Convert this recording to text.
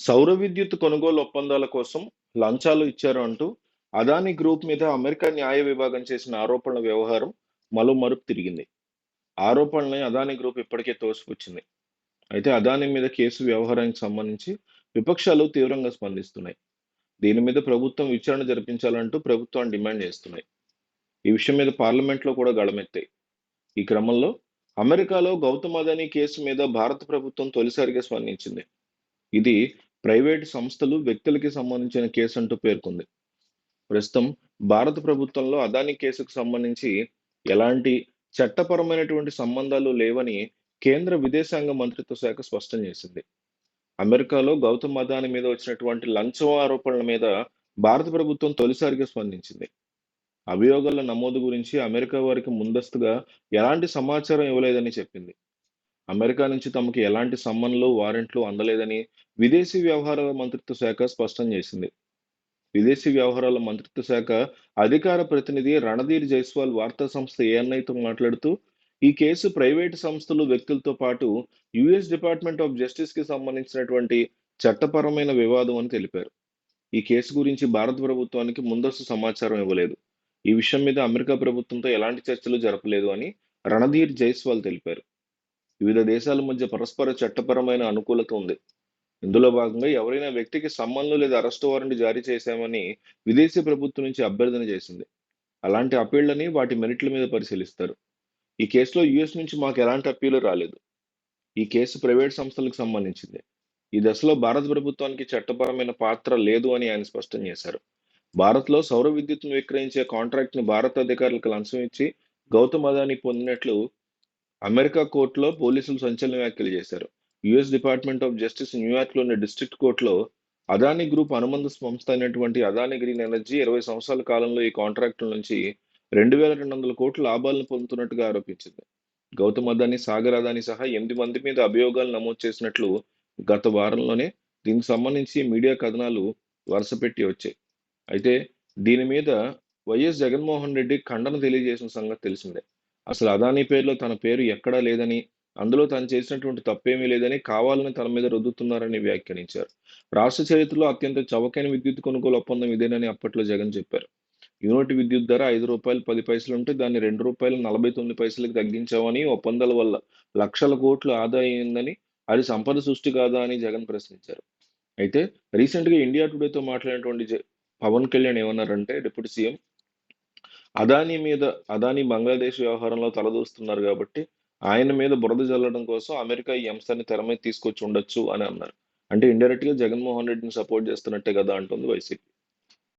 సౌర విద్యుత్ కొనుగోలు ఒప్పందాల కోసం లంచాలు ఇచ్చారు అంటూ అదాని గ్రూప్ మీద అమెరికా న్యాయ విభాగం చేసిన ఆరోపణల వ్యవహారం మలుమరుపు తిరిగింది. ఆరోపణల్ని అదాని గ్రూప్ ఇప్పటికే తోసిపుచ్చింది. అయితే అదాని మీద కేసు వ్యవహారానికి సంబంధించి విపక్షాలు తీవ్రంగా స్పందిస్తున్నాయి. దీని మీద ప్రభుత్వం విచారణ జరిపించాలంటూ ప్రభుత్వాన్ని డిమాండ్ చేస్తున్నాయి. ఈ విషయం మీద పార్లమెంట్లో కూడా గళమెత్తాయి. ఈ క్రమంలో అమెరికాలో గౌతమ్ అదానీ కేసు మీద భారత ప్రభుత్వం తొలిసారిగా స్పందించింది. ఇది ప్రైవేటు సంస్థలు వ్యక్తులకి సంబంధించిన కేసు అంటూ పేర్కొంది. ప్రస్తుతం భారత ప్రభుత్వంలో అదానీ కేసుకు సంబంధించి ఎలాంటి చట్టపరమైనటువంటి సంబంధాలు లేవని కేంద్ర విదేశాంగ మంత్రిత్వ శాఖ స్పష్టం చేసింది. అమెరికాలో గౌతమ్ అదానీ మీద వచ్చినటువంటి లంచం ఆరోపణల మీద భారత ప్రభుత్వం తొలిసారిగా స్పందించింది. అభియోగాల నమోదు గురించి అమెరికా వారికి ముందస్తుగా ఎలాంటి సమాచారం ఇవ్వలేదని చెప్పింది. అమెరికా నుంచి తమకు ఎలాంటి సమ్మన్లు వారెంట్లు అందలేదని విదేశీ వ్యవహారాల మంత్రిత్వ శాఖ స్పష్టం చేసింది. విదేశీ వ్యవహారాల మంత్రిత్వ శాఖ అధికార ప్రతినిధి రణధీర్ జైస్వాల్ వార్తా సంస్థ ఏఎన్ఐతో మాట్లాడుతూ ఈ కేసు ప్రైవేటు సంస్థలు వ్యక్తులతో పాటు యుఎస్ డిపార్ట్మెంట్ ఆఫ్ జస్టిస్కి సంబంధించినటువంటి చట్టపరమైన వివాదం అని తెలిపారు. ఈ కేసు గురించి భారత ప్రభుత్వానికి ముందస్తు సమాచారం ఇవ్వలేదు. ఈ విషయం మీద అమెరికా ప్రభుత్వంతో ఎలాంటి చర్చలు జరపలేదు అని రణధీర్ జైస్వాల్ తెలిపారు. వివిధ దేశాల మధ్య పరస్పర చట్టపరమైన అనుకూలత ఉంది. ఇందులో భాగంగా ఎవరైనా వ్యక్తికి సమ్మన్లు లేదా అరెస్ట్ వారెంట్ జారీ చేశామని విదేశీ ప్రభుత్వం నుంచి అభ్యర్థన చేసింది. అలాంటి అప్పీళ్ళని వాటి మెరిట్ల మీద పరిశీలిస్తారు. ఈ కేసులో యుఎస్ నుంచి మాకు ఎలాంటి అప్పీలు రాలేదు. ఈ కేసు ప్రైవేట్ సంస్థలకు సంబంధించింది. ఈ దశలో భారత ప్రభుత్వానికి చట్టపరమైన పాత్ర లేదు అని ఆయన స్పష్టం చేశారు. భారత్లో సౌర విద్యుత్ను విక్రయించే కాంట్రాక్ట్ని భారత అధికారులకు లంచం ఇచ్చి గౌతమ్ అదానీ పొందినట్లు అమెరికా కోర్టులో పోలీసులు సంచలన వ్యాఖ్యలు చేశారు. యుఎస్ డిపార్ట్మెంట్ ఆఫ్ జస్టిస్ న్యూయార్క్లోని డిస్ట్రిక్ట్ కోర్టులో అదానీ గ్రూప్ అనుబంధ సంస్థ అయినటువంటి అదానీ గ్రీన్ ఎనర్జీ ఇరవై సంవత్సరాల కాలంలో ఈ కాంట్రాక్టుల నుంచి రెండు వేల రెండు వందల కోట్ల లాభాలను పొందుతున్నట్టుగా ఆరోపించింది. గౌతమ్ అదానీ సాగర్ అదానీ సహా ఎనిమిది మంది మీద అభియోగాలు నమోదు చేసినట్లు గత వారంలోనే దీనికి సంబంధించి మీడియా కథనాలు వరుసపెట్టి వచ్చాయి. అయితే దీని మీద వైఎస్ జగన్మోహన్ రెడ్డి ఖండన తెలియజేసిన సంగతి తెలిసిందే. అసలు అదానీ పేరులో తన పేరు ఎక్కడా లేదని అందులో తను చేసినటువంటి తప్పేమీ లేదని కావాలని తన మీద రుద్దుతున్నారని వ్యాఖ్యానించారు. రాష్ట్ర చరిత్రలో అత్యంత చవకైన విద్యుత్ కొనుగోలు ఒప్పందం ఇదేనని అప్పట్లో జగన్ చెప్పారు. యూనిట్ విద్యుత్ ధర ఐదు రూపాయలు పది పైసలు ఉంటే దాన్ని రెండు రూపాయలు నలభై తొమ్మిది పైసలకు తగ్గించామని ఒప్పందాల వల్ల లక్షల కోట్లు ఆదాయం అయిందని అది సంపద సృష్టి కాదా అని జగన్ ప్రశ్నించారు. అయితే రీసెంట్గా ఇండియా టుడేతో మాట్లాడినటువంటి జ- పవన్ కళ్యాణ్ ఏమన్నారంటే డిప్యూటీ సీఎం అదానీ మీద అదానీ బంగ్లాదేశ్ వ్యవహారంలో తలదూస్తున్నారు కాబట్టి ఆయన మీద బురద జల్లడం కోసం అమెరికా ఈ అంశాన్ని తెర మీద తీసుకొచ్చి ఉండొచ్చు అని అన్నారు. అంటే ఇండైరెక్ట్గా జగన్మోహన్ రెడ్డిని సపోర్ట్ చేస్తున్నట్టే కదా అంటుంది వైసీపీ.